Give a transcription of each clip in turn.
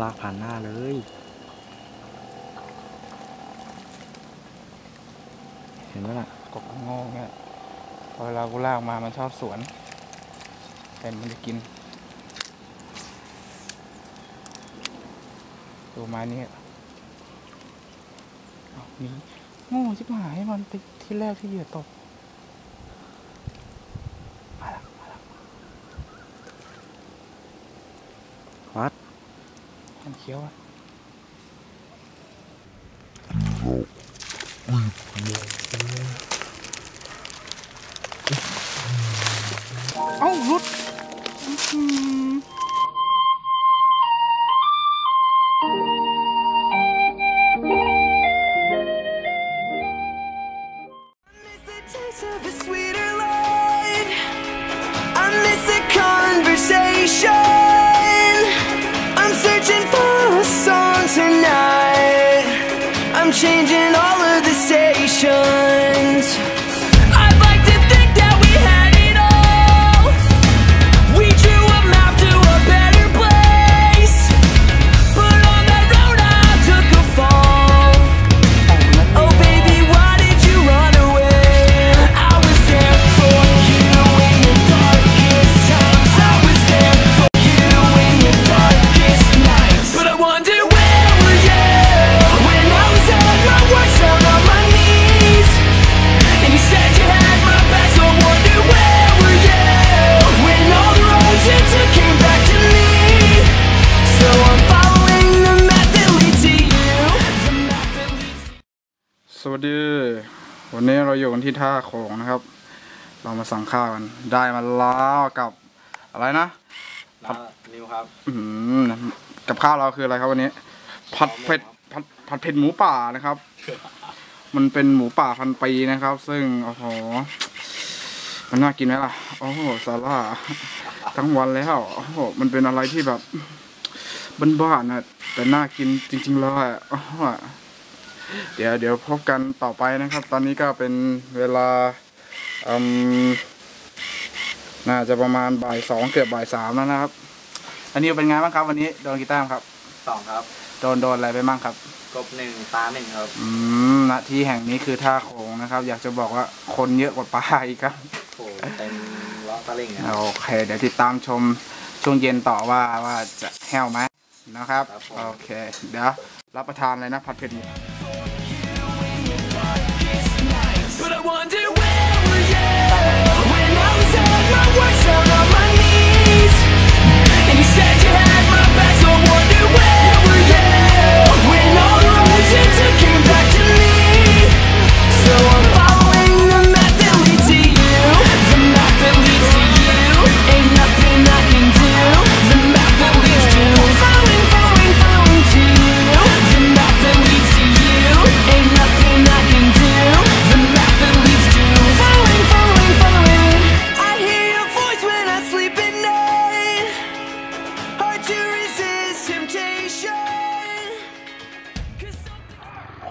ลากผ่านหน้าเลยเห็นไหมล่ะกบงงเนี่ยพอเวลากูลากมามันชอบสวนแต่มันจะกิน ตัวไม้นี่เอาหนี่โง่ชิบหายมันไปที่แรกที่เหยื่อตกมาแล้วมาแล้ว วัด มันเคี้ยวอ่ changing all วันนี้เราอยู่กันที่ท่าโขงนะครับ เรามาสั่งข้าวกัน ได้มาแล้วกับอะไรนะครับนิวครับอืมกับข้าวเราคืออะไรครับวันนี้ ผัดเผ็ดผัดผัดเผ็ดหมูป่านะครับ มันเป็นหมูป่าพันปีนะครับ ซึ่งโอ้โหมันน่ากินไหมล่ะ โอ้โหซาร่าทั้งวันแล้วโอ้โหมันเป็นอะไรที่แบบบ้านๆนะแต่น่ากินจริงๆเลยโอ้โห เดี๋ยวเดี๋ยวพบกันต่อไปนะครับ ตอนนี้ก็เป็นเวลาอืมน่าจะประมาณบ่ายสองเกือบบ่ายสามแล้วนะครับ อันนี้เป็นไงบ้างครับ วันนี้โดนกีตาร์ครับสองครับ โดนโดนอะไรไปบ้างครับ กบหนึ่งตาหนึ่งครับ อืมณที่แห่งนี้คือท่าโขงนะครับ อยากจะบอกว่าคนเยอะกว่าปลาอีกครับ โอ้เต็มล้อตะลิงนะโอเค เดี๋ยวติดตามชมช่วงเย็นต่อว่าว่าจะแห้วไหมนะครับโอเค เดี๋ยวรับประทานเลยนะผัดเผ็ดหมู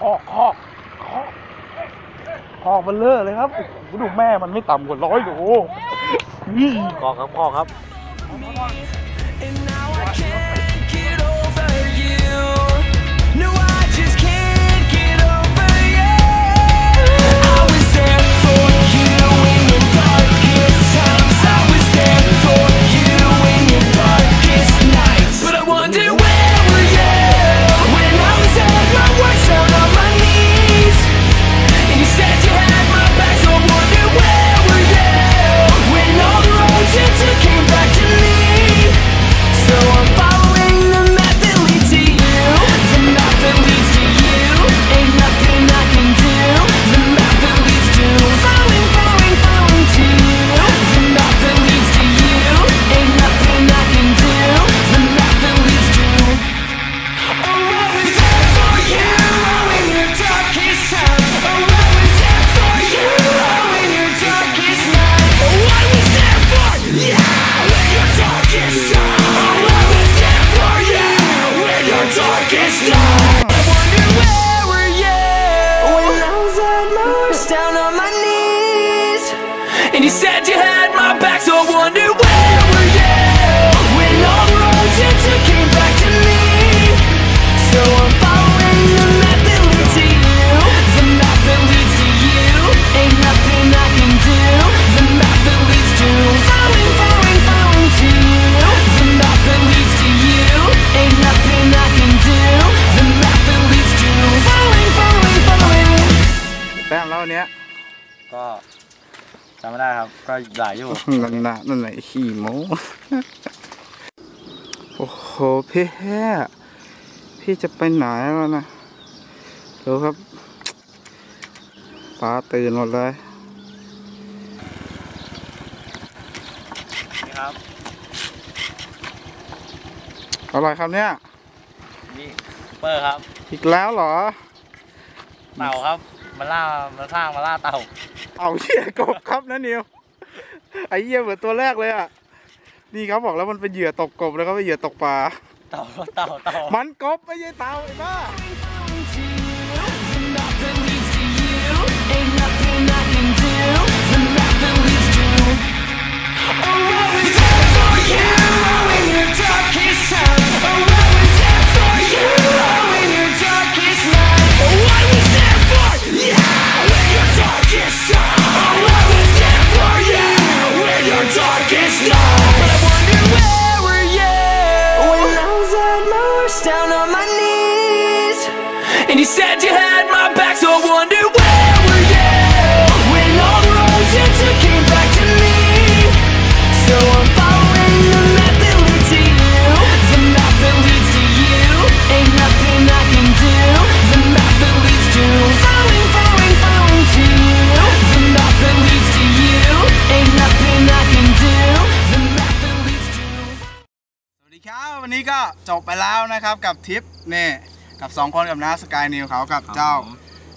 คอกคอกคอกคอกมันเลอะเลยครับโอ้โหดูแม่มันไม่ต่ำกว่าร้อยโลนี่คอครับคอครับ And you said you had my back, so I wonder where จำไม่ได้ครับ ก็หลายอยู่ นั่นนะนั่นไหนขี่โมโอ้โหพี่แฮ่พี่จะไปไหนแล้วนะดูครับป้าตื่นหมดเลย นี่ครับอะไรครับเนี่ยนี่เปอร์ครับ อีกแล้วเหรอ เต่าครับมาล่ามาสร้างมาล่าเต่า เอาเหี้ยกบครับนะนิวไอ้เหี้ยเหมือนตัวแรกเลยอะนี่เขาบอกแล้วมันเป็นเหยื่อตกกบแล้วก็เป็นเหยื่อตกปลาเต่าเต่าเต่ามันกบไม่ใช่เต่าไอ้บ้า And you said you had my back, so I wonder where were you when all the roads you took came back to me. So I'm following the map that leads to you. The map that leads to you. Ain't nothing I can do. The map that leads to following, following, following to you. The map that leads to you. Ain't nothing I can do. The map that leads to. สวัสดีครับ วันนี้ก็จบไปแล้วนะครับกับทริปเนี่ย กับสองคนกับน้าสกายนิวเขากับเจ้า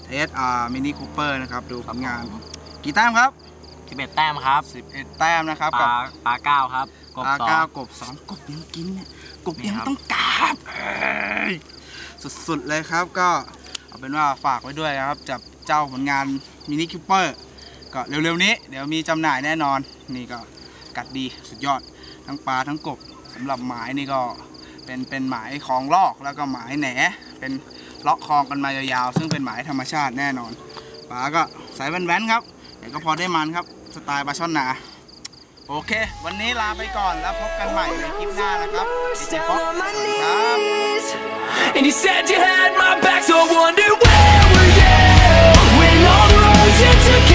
เอสอาร์มินิคูเปอร์นะครับ ดูผลงาน กี่แต้มครับสิบเอ็ดแต้มครับ 11 แต้มนะครับปกับลาปลาเก้าครับกบปลาสองเก้ากบสองกบยังกินเนี่ยกบนี่ยังครับ ต้องกราบเอ้ยสุดๆเลยครับก็เอาเป็นว่าฝากไว้ด้วยนะครับจับเจ้าผลงานมินิคูเปอร์ก็เร็วๆนี้ เดี๋ยวมีจำหน่ายแน่นอนนี่ก็กัดดีสุดยอด ทั้งปลาทั้งกบสำหรับหมายนี่ก็เป็นเป็นหมายคลองลอกแล้วก็หมายแหน เป็นเลาะคลองกันมายาวๆ ซึ่งเป็นหมายธรรมชาติแน่นอนป๋าก็สายแว่นๆครับแต่ก็พอได้มันครับสไตล์ปลาช่อนหนาโอเค วันนี้ลาไปก่อนแล้วพบกันใหม่ในคลิปหน้านะครับเจฟ็อกครับ And you said you had my back, so I wonder where were you when all the roads you took.